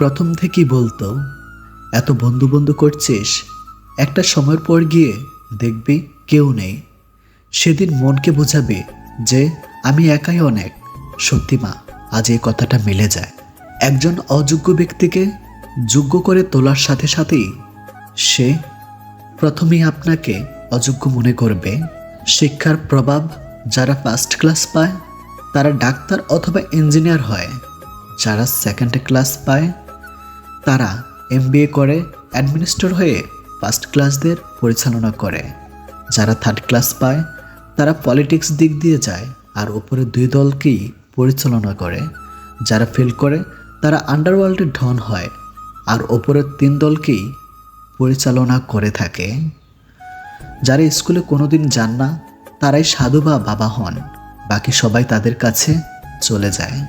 প্রথম থেকেই বলতো, এত বন্ধু বন্ধু করছিস, একটা সময়ের পর গিয়ে দেখবি কেউ নেই। সেদিন মনকে বোঝাবে যে আমি একাই অনেক। সত্যি মা, আজ এই কথাটা মিলে যায়। একজন অযোগ্য ব্যক্তিকে যোগ্য করে তোলার সাথে সাথেই সে প্রথমেই আপনাকে অযোগ্য মনে করবে। শিক্ষার প্রভাব যারা ফার্স্ট ক্লাস পায়, তারা ডাক্তার অথবা ইঞ্জিনিয়ার হয়। যারা সেকেন্ড ক্লাস পায় তারা এমবিএ করে অ্যাডমিনিস্ট্রেটর হয়ে ফার্স্ট ক্লাসদের পরিচালনা করে। যারা থার্ড ক্লাস পায়, তারা পলিটিক্স দিক দিয়ে যায় আর উপরে দুই দলকেই পরিচালনা করে। যারা ফেল করে, তারা আন্ডারওয়ার্ল্ডের ধন হয় আর ওপরের তিন দলকেই পরিচালনা করে থাকে। যারা স্কুলে কোনোদিন যান না, তারাই সাধু বা বাবা হন। বাকি সবাই তাদের কাছে চলে যায়।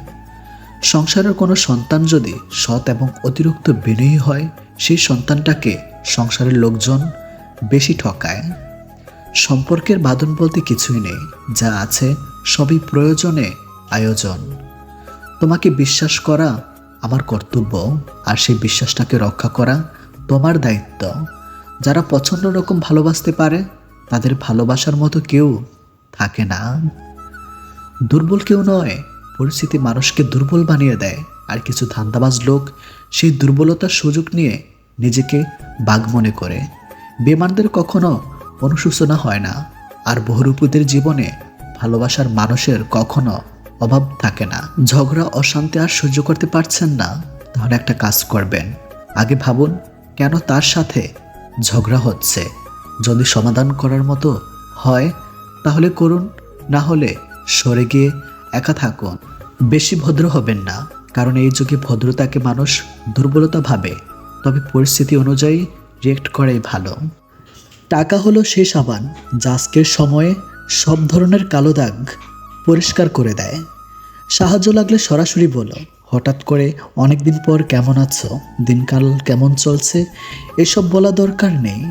সংসারের কোনো সন্তান যদি সৎ এবং অতিরিক্ত বিনয়ী হয়, সেই সন্তানটাকে সংসারের লোকজন বেশি ঠকায়। সম্পর্কের বাঁধন বলতে কিছুই নেই, যা আছে সবই প্রয়োজনে আয়োজন। তোমাকে বিশ্বাস করা আমার কর্তব্য, আর সেই বিশ্বাসটাকে রক্ষা করা তোমার দায়িত্ব। যারা পছন্দ রকম ভালোবাসতে পারে, তাদের ভালোবাসার মতো কেউ থাকে না। দুর্বল কেউ নয় পরিস্থিতি মানুষকে দুর্বল বানিয়ে দেয় আর কিছু ধান্দাবাজ লোক সেই দুর্বলতার সুযোগ নিয়ে নিজেকে বাঘ মনে করে। বেমানদের কখনো অনুশোচনা হয় না আর বহুরূপীদের জীবনে ভালোবাসার মানুষের কখনো অভাব থাকে না। ঝগড়া, অশান্তি আর সহ্য করতে পারছেন না, তাহলে একটা কাজ করবেন। আগে ভাবুন, কেন তার সাথে ঝগড়া হচ্ছে? যদি সমাধান করার মতো হয়, তাহলে করুন, না হলে সরে গিয়ে একা থাকুন। বেশি ভদ্র হবেন না, কারণ এই যুগে ভদ্রতাকে মানুষ দুর্বলতা ভাবে। তবে পরিস্থিতি অনুযায়ী রিয়েক্ট করাই ভালো। টাকা হলো সেই সাবান, যা আজকের সময়ে সব ধরনের কালো দাগ পরিষ্কার করে দেয়। সাহায্য লাগলে সরাসরি বলো, হঠাৎ করে অনেক দিন পর কেমন আছো? দিনকাল কেমন চলছে? এসব বলা দরকার নেই।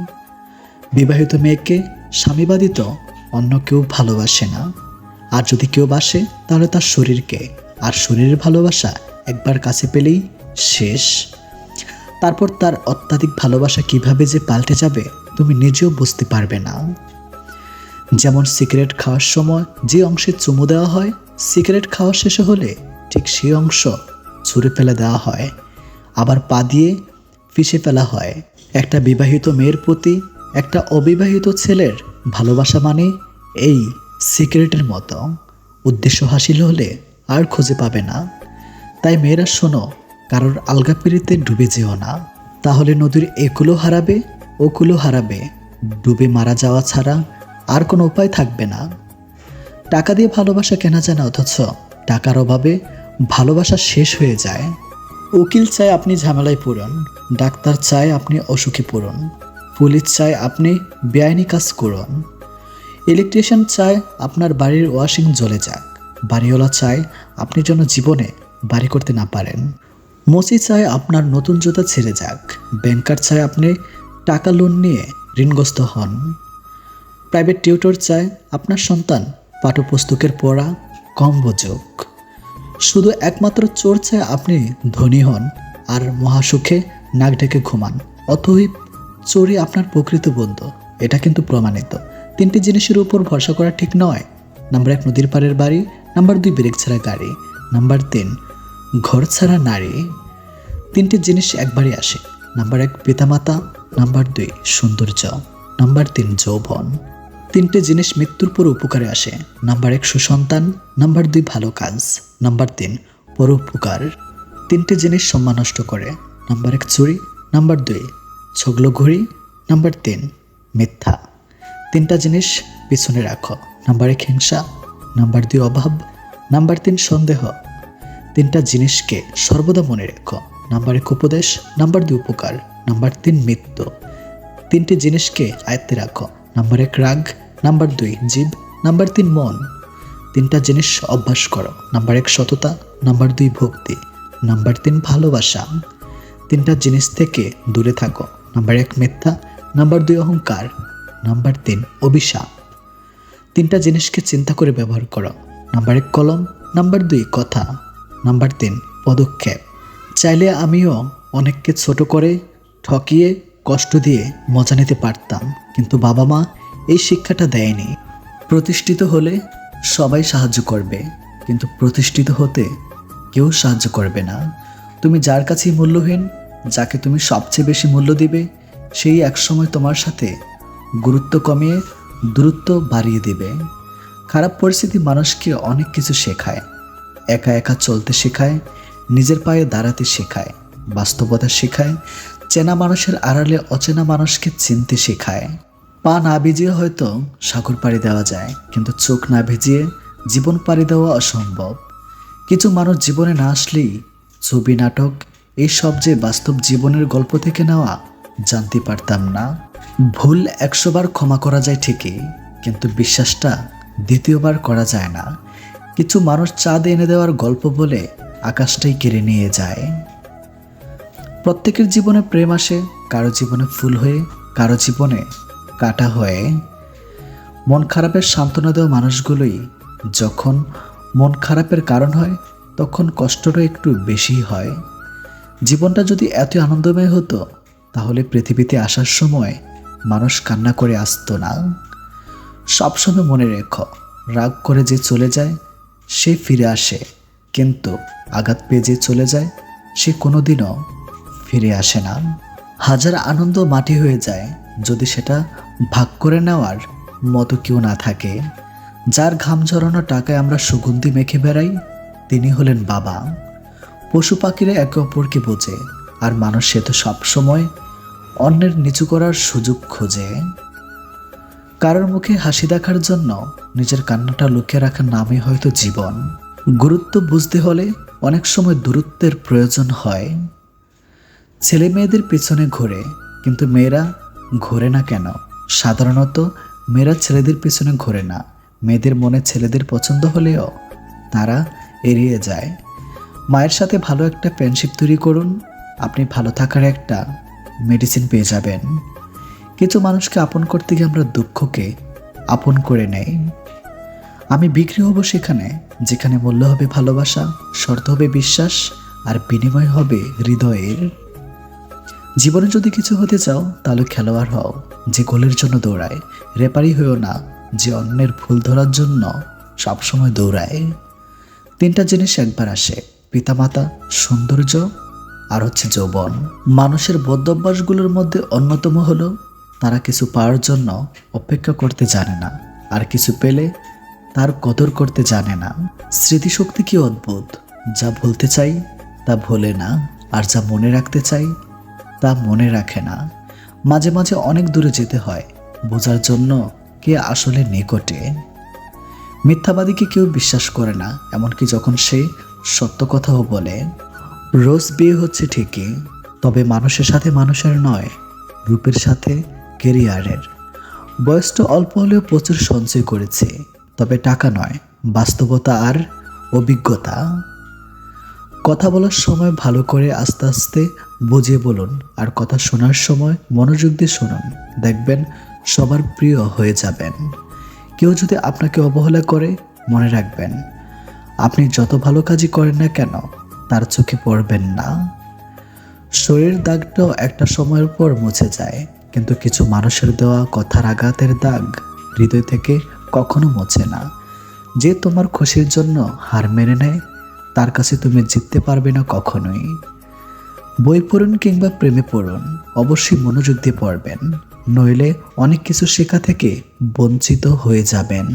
বিবাহিত মেয়েকে স্বামীবাদী তো অন্য কেউ ভালোবাসে না। আর যদি কেউ বাসে, তাহলে তার শরীরকে। আর শরীরের ভালোবাসা একবার কাছে পেলেই শেষ। তারপর তার অত্যাধিক ভালোবাসা কীভাবে যে পাল্টে যাবে, তুমি নিজেও বুঝতে পারবে না। যেমন সিগারেট খাওয়ার সময় যে অংশে চুমু দেওয়া হয়, সিগারেট খাওয়া শেষে হলে ঠিক সেই অংশ ছুঁড়ে ফেলে দেওয়া হয়। আবার পা দিয়ে ফিসে ফেলা হয়। একটা বিবাহিত মেয়ের প্রতি একটা অবিবাহিত ছেলের ভালোবাসা মানে এই সিগারেটের মতো। উদ্দেশ্য হাসিল হলে আর খুঁজে পাবে না। তাই মেয়েরা, শোনো, কারোর আলগা পিড়িতে ডুবে যেও না। তাহলে নদীর একুলো হারাবে, ওকুলো হারাবে। ডুবে মারা যাওয়া ছাড়া আর কোনো উপায় থাকবে না। টাকা দিয়ে ভালোবাসা কেনা যায় না অথচ টাকার অভাবে ভালোবাসা শেষ হয়ে যায়। উকিল চায় আপনি ঝামেলায় পড়ুন, ডাক্তার চায় আপনি অসুখী পড়ুন। পুলিশ চায় আপনি বেআইনি কাজ করুন। ইলেকট্রিশিয়ান চায় আপনার বাড়ির ওয়াশিং জ্বলে যাক। বাড়িওয়ালা চায় আপনি যেন জীবনে বাড়ি করতে না পারেন। মসি চায় আপনার নতুন জুতা ছেড়ে যাক। ব্যাংকার চায় আপনি টাকা লোন নিয়ে ঋণগ্রস্ত হন। প্রাইভেট টিউটর চায় আপনার সন্তান পাঠ্যপুস্তকের পড়া কম বোঝুক। শুধু একমাত্র চোর চায় আপনি ধনী হন আর মহাসুখে নাক ঢেকে ঘুমান। অতএব চোরই আপনার প্রকৃত বন্ধু, এটা কিন্তু প্রমাণিত। তিনটি জিনিসের উপর ভরসা করা ঠিক নয়। নাম্বার এক, নদীর পাড়ের বাড়ি। নাম্বার দুই ব্রেক ছাড়া গাড়ি। নাম্বার তিন, ঘর ছাড়া নারী। তিনটি জিনিস একবারই আসে। নাম্বার এক, পিতামাতা। নাম্বার দুই, সৌন্দর্য। নাম্বার তিন, যৌবন। তিনটে জিনিস মৃত্যুর পর উপকারে আসে। নাম্বার এক, সুসন্তান। নাম্বার দুই, ভালো কাজ। নাম্বার তিন, পরোপকার। তিনটে জিনিস সম্মান নষ্ট করে। নাম্বার এক, চুরি। নাম্বার দুই ছগলো ঘড়ি নাম্বার তিন, মিথ্যা। তিনটা জিনিস পিছনে রাখো। নাম্বার এক, হিংসা। নাম্বার দুই, অভাব। নাম্বার তিন, সন্দেহ। তিনটা জিনিসকে সর্বদা মনে রেখো। নাম্বার এক, উপদেশ। নাম্বার দুই, উপকার। নাম্বার তিন, মৃত্যু। তিনটি জিনিসকে আয়ত্তে রাখো। নাম্বার এক, রাগ। নাম্বার দুই জীব নাম্বার তিন, মন। তিনটা জিনিস অভ্যাস করো। নাম্বার এক, সততা। নাম্বার দুই, ভক্তি। নাম্বার তিন, ভালোবাসা। তিনটা জিনিস থেকে দূরে থাকো। নাম্বার এক, মিথ্যা। নাম্বার দুই, অহংকার। নাম্বার তিন, অভিশাপ। তিনটা জিনিসকে চিন্তা করে ব্যবহার করো। নাম্বার এক, কলম। নাম্বার দুই, কথা। নাম্বার তিন, পদক্ষেপ। চাইলে আমিও অনেককে ছোট করে ঠকিয়ে, কষ্ট দিয়ে মজা নিতে পারতাম, কিন্তু বাবা মা এই শিক্ষাটা দেয়নি। প্রতিষ্ঠিত হলে সবাই সাহায্য করবে, কিন্তু প্রতিষ্ঠিত হতে কেউ সাহায্য করবে না। তুমি যার কাছেই মূল্যহীন, যাকে তুমি সবচেয়ে বেশি মূল্য দিবে, সেই একসময় তোমার সাথে গুরুত্ব কমিয়ে দূরত্ব বাড়িয়ে দেবে। খারাপ পরিস্থিতি মানুষকে অনেক কিছু শেখায়। একা একা চলতে শেখায়, নিজের পায়ে দাঁড়াতে শেখায়, বাস্তবতা শেখায়, চেনা মানুষের আড়ালে অচেনা মানুষকে চিনতে শেখায়। পা না ভিজিয়ে হয়তো সাগর পাড়ি দেওয়া যায়, কিন্তু চোখ না ভিজিয়ে জীবন পাড়ি দেওয়া অসম্ভব। কিছু মানুষ জীবনে না আসলেই ছবি, নাটক, এইসব যে বাস্তব জীবনের গল্প থেকে নেওয়া জানতে পারতাম না। ভুল একশোবার ক্ষমা করা যায় ঠিকই, কিন্তু বিশ্বাসটা দ্বিতীয়বার করা যায় না। কিছু মানুষ চাঁদ এনে দেওয়ার গল্প বলে আকাশটাই কেড়ে নিয়ে যায়। প্রত্যেকের জীবনে প্রেম আসে, কারও জীবনে ফুল হয়ে, কারও জীবনে কাটা হয়ে। মন খারাপের সান্ত্বনা দেওয়া মানুষগুলোই যখন মন খারাপের কারণ হয়, তখন কষ্টটা একটু বেশি হয়। জীবনটা যদি এত আনন্দময় হতো, তাহলে পৃথিবীতে আসার সময় মানুষ কান্না করে আসতো না। সবসময় মনে রেখো, রাগ করে যে চলে যায়, সে ফিরে আসে। কিন্তু আঘাত পেয়ে যে চলে যায়, সে কোনোদিনও ফিরে আসে না। হাজার আনন্দ মাটি হয়ে যায়, যদি সেটা ভাগ করে নেওয়ার মতো কেউ না থাকে। যার ঘাম ঝরানো টাকায় আমরা সুগন্ধি মেখে বেড়াই, তিনি হলেন বাবা। পশু পাখিরা একে অপরকে বোঝে, আর মানুষ সে তো সবসময় অন্যের নিচু করার সুযোগ খোঁজে। কারোর মুখে হাসি দেখার জন্য নিজের কান্নাটা লুকিয়ে রাখার নামই হয়তো জীবন। গুরুত্ব বুঝতে হলে অনেক সময় দূরত্বের প্রয়োজন হয়। ছেলে মেয়েদের পিছনে ঘোরে, কিন্তু মেয়েরা ঘোরে না কেন? সাধারণত মেয়েরা ছেলেদের পিছনে ঘোরে না। মেয়েদের মনে ছেলেদের পছন্দ হলেও তারা এড়িয়ে যায়। মায়ের সাথে ভালো একটা ফ্রেন্ডশিপ তৈরি করুন। আপনি ভালো থাকার একটা মেডিসিন পেয়ে যাবেন। কিছু মানুষকে আপন করতে গিয়ে আমরা দুঃখকে আপন করে নেই। আমি বিক্রি হব সেখানে, যেখানে মূল্য হবে ভালোবাসা, শর্ত হবে বিশ্বাস, আর বিনিময় হবে হৃদয়ের। জীবনে যদি কিছু হতে চাও, তাহলে খেলোয়াড় হও, যে গোলের জন্য দৌড়ায়। রেপারি হয়েও না, যে অন্যের ভুল ধরার জন্য সবসময় দৌড়ায়। তিনটা জিনিস একবার আসে, পিতামাতা, সৌন্দর্য আর হচ্ছে যৌবন। মানুষের বদ্ধভ্যাসগুলোর মধ্যে অন্যতম হলো, তারা কিছু পাওয়ার জন্য অপেক্ষা করতে জানে না, আর কিছু পেলে তার কদর করতে জানে না। স্মৃতিশক্তি কি অদ্ভুত? যা ভুলতে চাই, তা ভোলে না, আর যা মনে রাখতে চাই, তা মনে রাখে না। মাঝে মাঝে অনেক দূরে যেতে হয়, বোঝার জন্য কে আসলে নিকটে। মিথ্যাবাদীকে কেউ বিশ্বাস করে না, এমনকি যখন সে সত্য কথাও বলে? রোজ বিয়ে হচ্ছে ঠিকই, তবে মানুষের সাথে মানুষের নয়, রূপের সাথে কেরিয়ারের বয়সটা অল্প হলেও প্রচুর সঞ্চয় করেছে, তবে টাকা নয়, বাস্তবতা আর অভিজ্ঞতা। কথা বলার সময় ভালো করে আস্তে আস্তে বুঝিয়ে বলুন, আর কথা শোনার সময় মনোযোগ দিয়ে শুনুন। দেখবেন সবার প্রিয় হয়ে যাবেন। কেউ যদি আপনাকে অবহেলা করে, মনে রাখবেন, আপনি যত ভালো কাজই করেন না কেন তার চোখে পড়বেন না। শরীর দাগটাও একটা সময়ের পর মুছে যায়, কিন্তু কিছু মানুষের দেওয়া কথার আঘাতের দাগ হৃদয় থেকে কখনো মোছে না। যে তোমার খুশির জন্য হার মেনে নেয়, তার কাছে তুমি জিততে পারবে না কখনোই। বই পড়ুন কিংবা প্রেমে পড়ুন, অবশ্যই মনোযোগ দিয়ে পড়বেন, নইলে অনেক কিছু শেখা থেকে বঞ্চিত হয়ে যাবেন।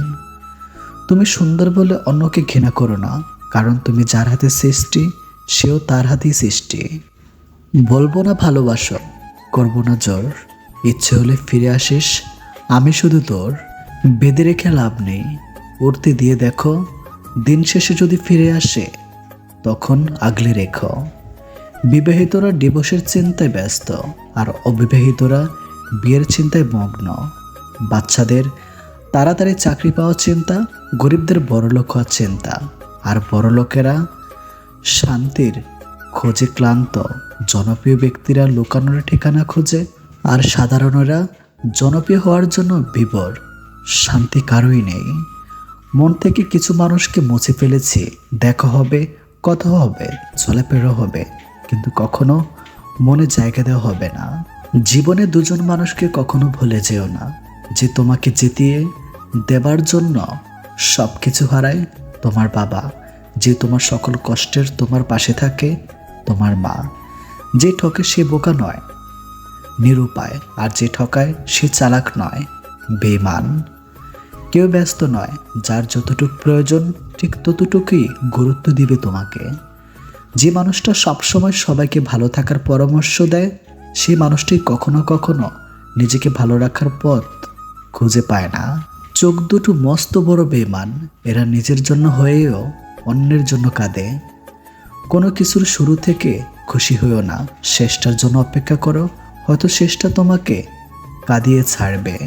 তুমি সুন্দর বলে অন্যকে ঘৃণা করো না, কারণ তুমি যার হাতে সৃষ্টি সেও তার হাতেই সৃষ্টি। বলব না ভালোবাসো, করব না জোর। ইচ্ছে হলে ফিরে আসিস, আমি শুধু তোর। বেঁধে রেখে লাভ নেই। উড়তে দিয়ে দেখো, দিন শেষে যদি ফিরে আসে, তখন আগলে রেখো। বিবাহিতরা ডিভোর্সের চিন্তায় ব্যস্ত, আর অবিবাহিতরা বিয়ের চিন্তায় মগ্ন। বাচ্চাদের তাড়াতাড়ি চাকরি পাওয়ার চিন্তা, গরিবদের বড়লোক হওয়ার চিন্তা, আর বড়লোকেরা শান্তির খোঁজে ক্লান্ত, জনপ্রিয় ব্যক্তিরা লুকানোর ঠিকানা খোঁজে আর সাধারণরা জনপ্রিয় হওয়ার জন্য বিবর। শান্তি কারোই নেই। মন থেকে কিছু মানুষকে মুছে ফেলেছি। দেখা হবে, কথা হবে, চলাফেরা হবে, কিন্তু কখনো মনে জায়গা দেওয়া হবে না। জীবনে দুজন মানুষকে কখনো ভুলে যেও না। যে তোমাকে জিতিয়ে দেবার জন্য সব কিছু হারায় তোমার বাবা। যে তোমার সকল কষ্টের তোমার পাশে থাকে, তোমার মা। যে ঠকে সে বোকা নয়। নিরুপায় আর যে ঠকায় সে চালাক নয়। বেমান কেউ ব্যস্ত নয়, যার যতটুক প্রয়োজন, ঠিক ততটুকুই গুরুত্ব দিবে তোমাকে। যে মানুষটা সবসময় সবাইকে ভালো থাকার পরামর্শ দেয় সেই মানুষটি কখনো কখনো নিজেকে ভালো রাখার পথ খুঁজে পায় না। চোখ দুটো মস্ত বড় বেমান এরা নিজের জন্য হয়েও অন্যের জন্য কাঁদে। কোনো কিছুর শুরু থেকে খুশি হইও না। শেষটার জন্য অপেক্ষা করো, হয়তো শেষটা তোমাকে কাঁদিয়ে ছাড়বে।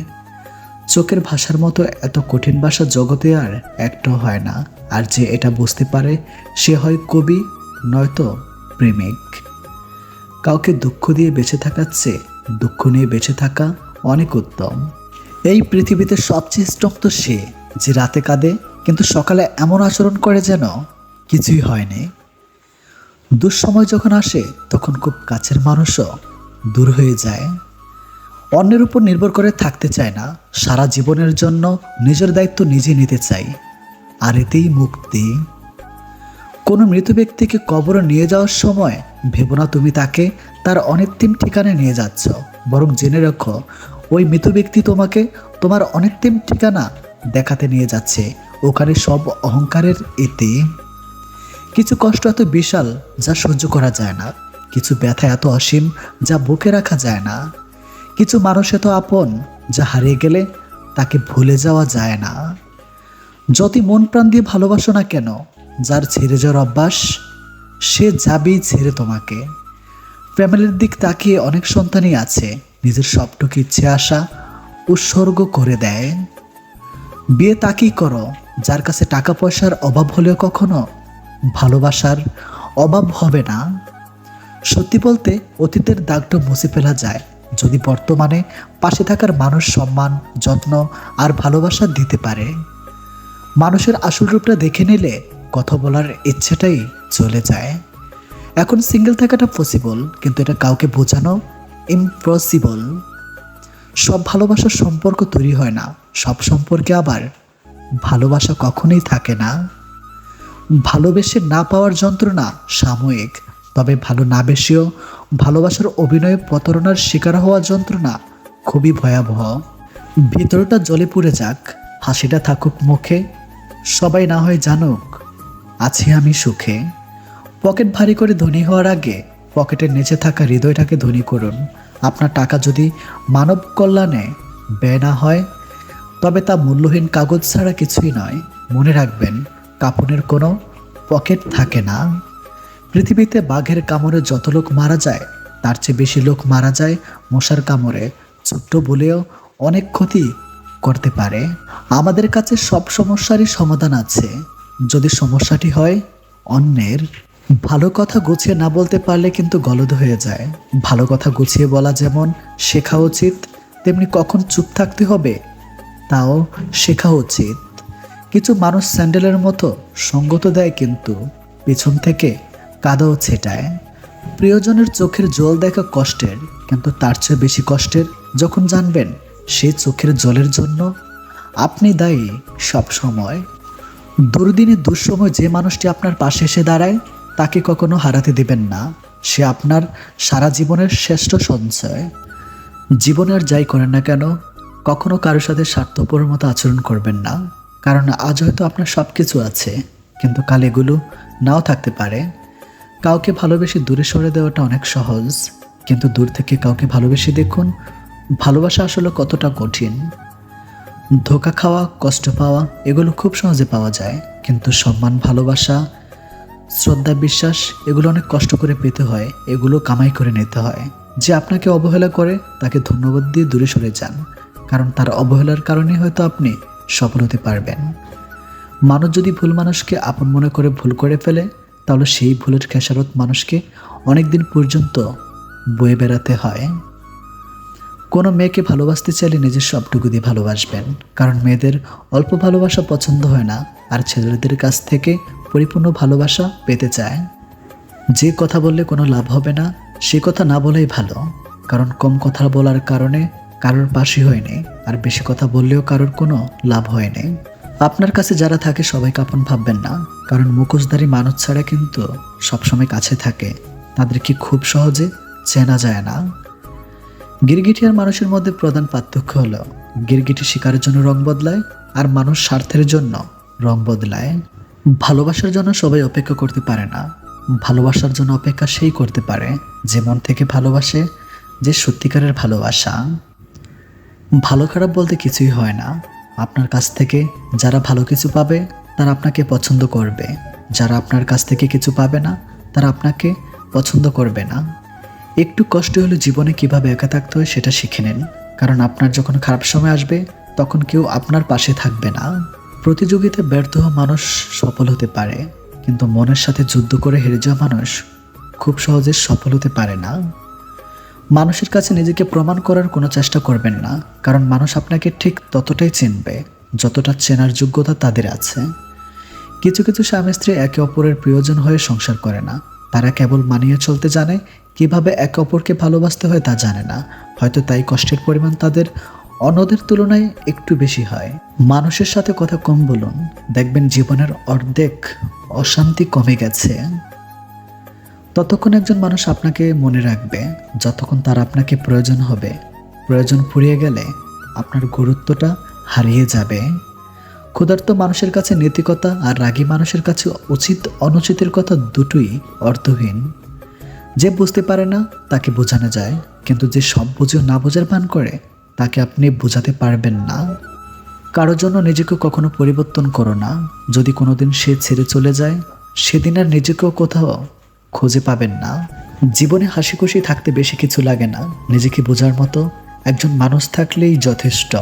চোখের ভাষার মতো এত কঠিন ভাষা জগতে আর একটা হয় না। আর যে এটা বুঝতে পারে, সে হয় কবি, নয়তো প্রেমিক। কাউকে দুঃখ দিয়ে বেঁচে থাকার চেয়ে দুঃখ নিয়ে বেঁচে থাকা অনেক উত্তম। এই পৃথিবীতে সবচেয়ে স্ট্রং তো সে যে রাতে কাঁদে কিন্তু সকালে এমন আচরণ করে যেন কিছুই হয়নি। দুঃসময় যখন আসে, তখন খুব কাছের মানুষও দূর হয়ে যায়। অন্যের উপর নির্ভর করে থাকতে চায় না। সারা জীবনের জন্য নিজের দায়িত্ব নিজে নিতে চাই। আর এতেই মুক্তি। কোনো মৃত ব্যক্তিকে কবরে নিয়ে যাওয়ার সময় ভেবো না তুমি তাকে, তার অনেকদিন ঠিকানায় নিয়ে যাচ্ছ। বরং জেনে রাখো, ওই মৃত ব্যক্তি তোমাকে তোমার অনেকদিন ঠিকানা দেখাতে নিয়ে যাচ্ছে। ওখানে সব অহংকারের এতে। কিছু কষ্ট এত বিশাল যা সহ্য করা যায় না। কিছু ব্যথা এত অসীম যা বুকে রাখা যায় না। কিছু মানুষ এত আপন যা হারিয়ে গেলে তাকে ভুলে যাওয়া যায় না। যতই মন প্রাণ দিয়ে ভালোবাসো না কেন, যার ছেড়ে যাওয়ার অভ্যাস, সে যাবেই ছেড়ে তোমাকে। ফ্যামিলির দিক তাকিয়ে অনেক সন্তানই আছে, নিজের সবটুকু ইচ্ছে আসা উৎসর্গ করে দেয়। বিয়ে তাকেই করো? যার কাছে টাকা পয়সার অভাব হলেও কখনো ভালোবাসার অভাব হবে না। সত্যি বলতে অতীতের দাগটা মুছে ফেলা যায় যদি বর্তমানে পাশে থাকার মানুষ সম্মান, যত্ন আর ভালোবাসা দিতে পারে। মানুষের আসল রূপটা দেখে নিলে কথা বলার ইচ্ছেটাই চলে যায়। এখন সিঙ্গেল থাকাটা পসিবল কিন্তু এটা কাউকে বোঝানো ইম্পসিবল সব ভালোবাসার সম্পর্ক তৈরি হয় না, সব সম্পর্কে আবার ভালোবাসা কখনোই থাকে না। ভালোবেসে না পাওয়ার যন্ত্রণা সাময়িক, তবে ভালো না বেশিও ভালোবাসার অভিনয়ে প্রতারণার শিকার হওয়া যন্ত্রণা খুবই ভয়াবহ। ভিতরটা জলে পুড়ে যাক, হাসিটা থাকুক মুখে, সবাই না হয় জানুক, আছি আমি সুখে। পকেট ভারী করে ধনী হওয়ার আগে পকেটের নিচে থাকা হৃদয়টাকে ধনী করুন। আপনার টাকা যদি মানব কল্যাণে ব্যয় না হয় তবে তা মূল্যহীন কাগজ ছাড়া কিছুই নয়। মনে রাখবেন, কাপনের কোনো পকেট থাকে না। পৃথিবীতে বাঘের কামড়ে যত লোক মারা যায়, তার চেয়ে বেশি লোক মারা যায় মশার কামড়ে। ছোট্ট বলেও অনেক ক্ষতি করতে পারে। আমাদের কাছে সব সমস্যারই সমাধান আছে। যদি সমস্যাটি হয়, অন্যের। ভালো কথা গুছিয়ে না বলতে পারলে কিন্তু গলদ হয়ে যায়। ভালো কথা গুছিয়ে বলা যেমন শেখা উচিত, তেমনি কখন চুপ থাকতে হবে তাও শেখা উচিত। কিছু মানুষ স্যান্ডেলের মতো সঙ্গত দেয় কিন্তু পিছন থেকে কাদাও ছেটায়। প্রিয়জনের চোখের জল দেখা কষ্টের, কিন্তু তার চেয়ে বেশি কষ্টের যখন জানবেন সে চোখের জলের জন্য। আপনি দায়ী সব সময়। দুর্দিনে দুঃসময় যে মানুষটি আপনার পাশে এসে দাঁড়ায়, তাকে কখনো হারাতে দিবেন না। সে আপনার সারা জীবনের শ্রেষ্ঠ সঞ্চয়। জীবনে আর যাই করেন না কেন কখনো কারোর সাথে স্বার্থপরের মতো আচরণ করবেন না। কারণ আজ হয়তো আপনার সব কিছু আছে, কিন্তু কাল এগুলো নাও থাকতে পারে। কাউকে ভালোবেসে দূরে সরে দেওয়াটা অনেক সহজ, কিন্তু দূর থেকে কাউকে ভালোবেসে দেখুন, ভালোবাসা আসলে কতটা কঠিন। ধোকা খাওয়া, কষ্ট পাওয়া, এগুলো খুব সহজে পাওয়া যায়, কিন্তু সম্মান, ভালোবাসা, শ্রদ্ধা, বিশ্বাস, এগুলো অনেক কষ্ট করে পেতে হয়, এগুলো কামাই করে নিতে হয়। যে আপনাকে অবহেলা করে, তাকে ধন্যবাদ দিয়ে দূরে সরে যান। কারণ তার অবহেলার কারণে হয়তো আপনি সফল হতে পারবেন। মানুষ যদি ভুল মানুষকে আপন মনে করে ভুল করে ফেলে, তাহলে সেই ভুলের খেসারত মানুষকে অনেক দিন পর্যন্ত বয়ে বেড়াতে হয়। কোনো মেয়েকে ভালোবাসতে চাইলে নিজের সবটুকু দিয়ে ভালোবাসবেন, কারণ মেয়েদের অল্প ভালোবাসা পছন্দ হয় না, আর ছেলেদের কাছ থেকে পরিপূর্ণ ভালোবাসা পেতে চায়। যে কথা বললে কোনো লাভ হবে না, সে কথা না বলাই ভালো, কারণ কম কথা বলার কারণে কারোর পাশই হয়নি আর বেশি কথা বললেও কারোর কোনো লাভ হয়নি আপনার কাছে যারা থাকে সবাইকে আপন ভাববেন না। কারণ মুখোশধারী মানুষ ছাড়া কিন্তু সবসময় কাছে থাকে। তাদেরকে খুব সহজে চেনা যায় না। গিরগিটি আর মানুষের মধ্যে প্রধান পার্থক্য হলো, গিরগিটি শিকারের জন্য রং বদলায় আর মানুষ স্বার্থের জন্য রং বদলায়। ভালোবাসার জন্য সবাই অপেক্ষা করতে পারে না। ভালোবাসার জন্য অপেক্ষা সেই করতে পারে যে মন থেকে ভালোবাসে, যে সত্যিকারের ভালোবাসা। ভালো খারাপ বলতে কিছুই হয় না। আপনার কাছ থেকে যারা ভালো কিছু পাবে, তারা আপনাকে পছন্দ করবে। যারা আপনার কাছ থেকে কিছু পাবে না, তারা আপনাকে পছন্দ করবে না। একটু কষ্ট হলে জীবনে কীভাবে একা থাকতে হয় সেটা শিখে নিন। কারণ আপনার যখন খারাপ সময় আসবে, তখন কেউ আপনার পাশে থাকবে না। প্রতিযোগিতায় ব্যর্থ হওয়া মানুষ সফল হতে পারে, কিন্তু মনের সাথে যুদ্ধ করে হেরে যাওয়া মানুষ খুব সহজে সফল হতে পারে না। মানুষের কাছে নিজেকে প্রমাণ করার কোনো চেষ্টা করবেন না, কারণ মানুষ আপনাকে ঠিক ততটাই চিনবে, যতটা চেনার যোগ্যতা তাদের আছে। কিছু কিছু স্বামী স্ত্রী একে অপরের প্রয়োজন হয়ে সংসার করে না। তারা কেবল মানিয়ে চলতে জানে, কীভাবে একে অপরকে ভালোবাসতে হয় তা জানে না। হয়তো তাই কষ্টের পরিমাণ তাদের অন্যদের তুলনায় একটু বেশি হয়। মানুষের সাথে কথা কম বলুন। দেখবেন জীবনের অর্ধেক অশান্তি কমে গেছে। ততক্ষণ একজন মানুষ আপনাকে মনে রাখবে, যতক্ষণ তার আপনাকে প্রয়োজন হবে। প্রয়োজন ফুরিয়ে গেলে আপনার গুরুত্বটা হারিয়ে যাবে। ক্ষুধার্ত মানুষের কাছে নৈতিকতা আর রাগী মানুষের কাছে উচিত অনুচিতের কথা দুটোই অর্থহীন। যে বুঝতে পারে না, তাকে বোঝানো যায়, কিন্তু যে সব বুঝেও না বোঝার ভান করে, তাকে আপনি বোঝাতে পারবেন না। কারও জন্য নিজেকে কখনো পরিবর্তন করো না। যদি কোনোদিন সে ছেড়ে চলে যায়, সেদিন আর নিজেকেও কোথাও খুঁজে পাবেন না। জীবনে হাসি খুশি থাকতে বেশি কিছু লাগে না। নিজেকে বোঝার মতো একজন মানুষ থাকলেই যথেষ্ট।